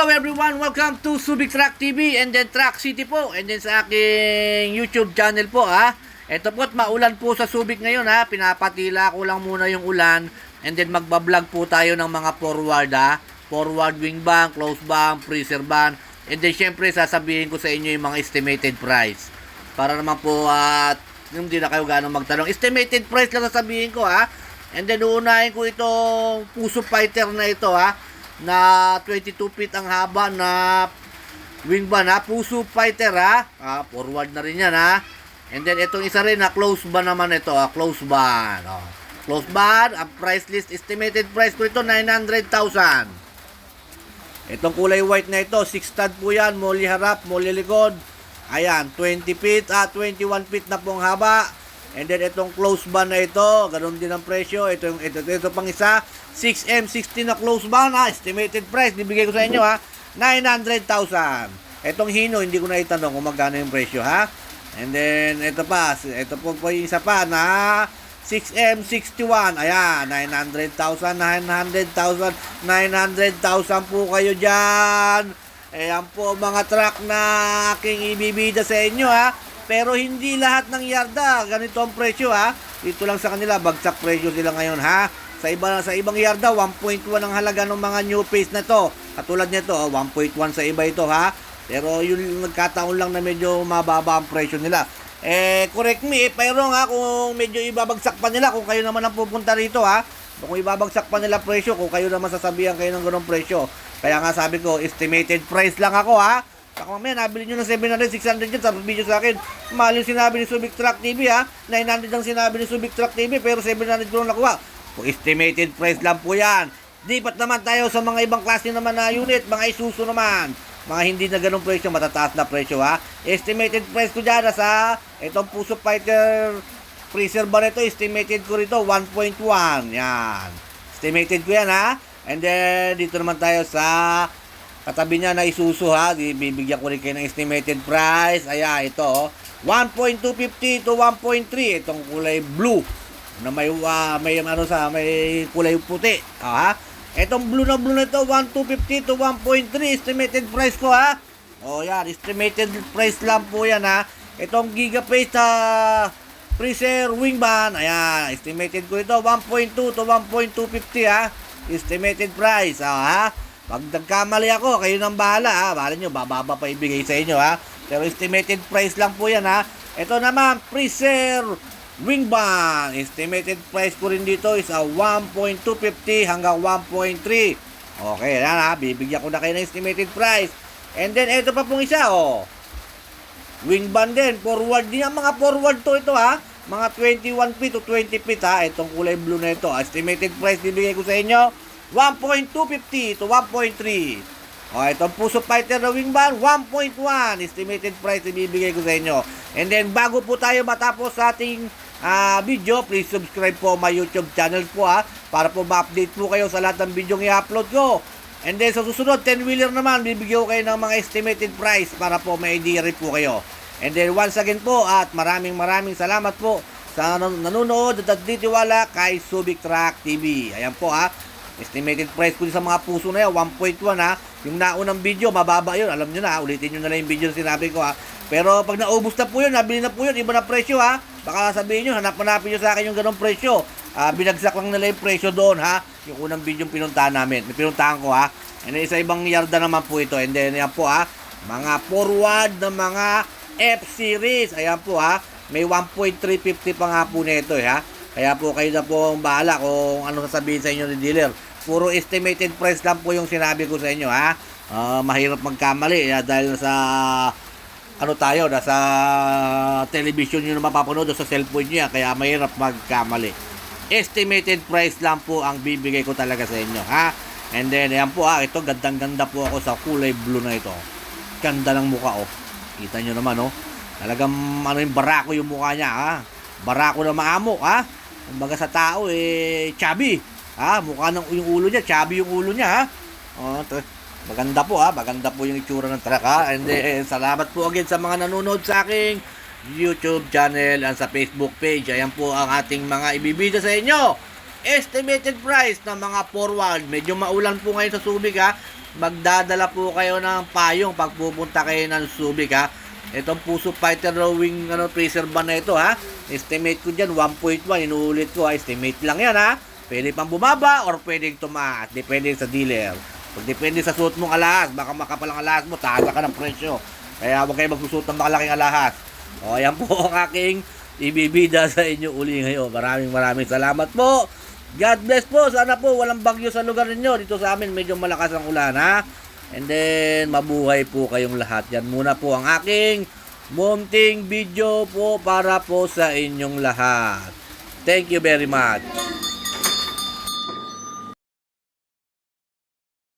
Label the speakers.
Speaker 1: welcome to Subic Truck TV and then Truck City po and then sa aking YouTube channel po ha. Ito po't maulan po sa Subic ngayon ha. Pinapatila ko lang muna yung ulan and then magbablog po tayo ng mga forward ha. Forward wing bank, close bank, freezer bank and then syempre sasabihin ko sa inyo yung mga estimated price. Para naman po at hindi na kayo gano'ng magtanong. Estimated price lang sasabihin ko ha. And then uunahin ko itong puso fighter na ito ha na 22 feet ang haba na wing ban ha. Puso fighter ha. Ah, forward na rin yan ha. And then itong isa rin na close ban naman ito ha. Close ban. Oh. Close ban. Ang price list estimated price ko ito 900,000. Itong kulay white na ito, 6 stud po yan, muli harap, muli likod. Ayan, 20 feet, ah, 21 feet na pong haba. And then itong close ban na ito, ganun din ang presyo. Ito, yung, ito, ito, ito pang isa, 6M60 na close ban, ha, estimated price, bibigay ko sa inyo ha, 900,000. Itong hino, hindi ko na itanong kung magkano yung presyo ha. And then, ito pa, ito po po yung isa pa na 6M61. Ayan, 900,000, 900,000, 900,000 po kayo dyan. Ayan po mga truck na aking ibibida sa inyo ha. Pero hindi lahat ng yarda, ganito ang presyo ha. Dito lang sa kanila, bagsak presyo sila ngayon ha. Sa iba sa ibang yarda, 1.1 ang halaga ng mga new face na to. Katulad nito, oh, 1.1 sa iba ito ha. Pero yun nagkataon lang na medyo mababa ang presyo nila. Eh, correct me I'm wrong ha, kung medyo ibabagsak pa nila, kung kayo naman ang pupunta rito ha. Kung ibabagsak pa nila presyo, kung kayo naman sasabihan kayo ng ganong presyo. Kaya nga sabi ko, estimated price lang ako ha. Baka mamaya nabili nyo ng 700, 600 yun sa video sa akin. Mahal yung sinabi ni Subic Truck TV ha. 900 ang sinabi ni Subic Truck TV pero 700 ko lang nakuha. Kung estimated price lang po yan. Lipat naman tayo sa mga ibang klase naman na unit, mga Isuzu naman. Mga hindi na ganong presyo, matataas na presyo ha. Estimated price ko dyan sa itong Puso Fighter freezer bar ito, estimated ko rito 1.1. Yan. Estimated ko yan ha. And then dito naman tayo sa katabi niya na isusu ha. Bibigyan ko rin kayo ng estimated price. Ayan, ito oh. 1.250 to 1.3 itong kulay blue na may ah, may ano sa may kulay puti. Ah, ha? Itong blue na blue na ito 1.250 to 1.3 estimated price ko ha. Oh, yan, estimated price lang po yan ha. Itong gigapace sa freezer wing ban, ayan, estimated ko ito 1.2 to 1.250 ha. Estimated price, ah, ha. Pag nagkamali ako, kayo nang bahala ha. Bahala nyo, bababa pa ibigay sa inyo ha. Pero estimated price lang po yan ha. Ito naman, freezer wing ban. Estimated price ko rin dito is a 1.250 hanggang 1.3. Okay, yan ha. Bibigyan ko na kayo ng estimated price. And then, ito pa pong isa, oh. Wing ban din. Forward din ang mga forward to ito ha. Mga 21 feet to 20 feet ha. Itong kulay blue na ito. Estimated price bibigay ko sa inyo. 1.250 to 1.3. O, itong Puso Fighter na wing ban, 1.1. Estimated price ibibigay ko sa inyo. And then, bago po tayo matapos sa ating ah, video, please subscribe po my YouTube channel po ha. Para po ma-update po kayo sa lahat ng video i-upload ko. And then, sa susunod, 10-wheeler naman, bibigyan ko kayo ng mga estimated price para po may idea po kayo. And then, once again po, at maraming maraming salamat po sa nan- nanonood at nagtitiwala kay Subic Truck TV. Ayan po ha. Estimated price ko sa mga puso na yan, 1.1 ha. Yung naunang video, mababa yun. Alam nyo na, ulitin nyo na lang yung video na sinabi ko ha. Pero pag naubos na po yun, nabili na po yun, iba na presyo ha. Baka sabihin nyo, hanap-hanapin nyo sa akin yung ganong presyo. Ah, binagsak lang nila yung presyo doon ha. Yung unang video pinuntahan namin. Pinuntahan ko ha. And then, sa ibang yarda naman po ito. And then, yan po ha. Mga forward na mga F-Series. Ayan po ha. May 1.350 pa nga po nito eh ha. Kaya po kayo na po ang bahala kung ano sasabihin sa inyo ni dealer. Puro estimated price lang po yung sinabi ko sa inyo ha. Ah, mahirap magkamali ya, dahil sa ano tayo, nasa television nyo na mapapanood sa cellphone nyo yan, kaya mahirap magkamali. Estimated price lang po ang bibigay ko talaga sa inyo, ha? And then, ayan po, ha, ito, gandang-ganda po ako sa kulay blue na ito. Ganda ng mukha, oh. Kita nyo naman, oh. Talagang, ano yung barako yung mukha niya, ha? Barako na maamo, ha? Kumbaga sa tao, eh, chubby. Ha? Mukha ng yung ulo niya, chubby yung ulo niya, ha? Oh, to, maganda po, ha? Maganda po yung itsura ng truck, ha? And then, salamat po again sa mga nanonood sa aking YouTube channel and sa Facebook page. Ayan po ang ating mga ibibida sa inyo. Estimated price ng mga forward. Medyo maulan po ngayon sa Subic ha. magdadala po kayo ng payong pag pupunta kayo ng Subic ha. Itong Puso Fighter Rowing ano, tracer ban na ito ha. Estimate ko dyan 1.1. Inuulit ko ha. Estimate lang yan ha. Pwede pang bumaba or pwedeng tumaas. Depende sa dealer. Pag depende sa suot mong alahas, baka makapal ang alahas mo, taas ka ng presyo. Kaya huwag kayo magsusuot ng makalaking alahas. O, ayan po ang aking ibibida sa inyo uli ngayon. Maraming maraming salamat po. God bless po. Sana po walang bagyo sa lugar ninyo. Dito sa amin medyo malakas ang ulan ha. And then mabuhay po kayong lahat. Yan muna po ang aking munting video po para po sa inyong lahat. Thank you very much.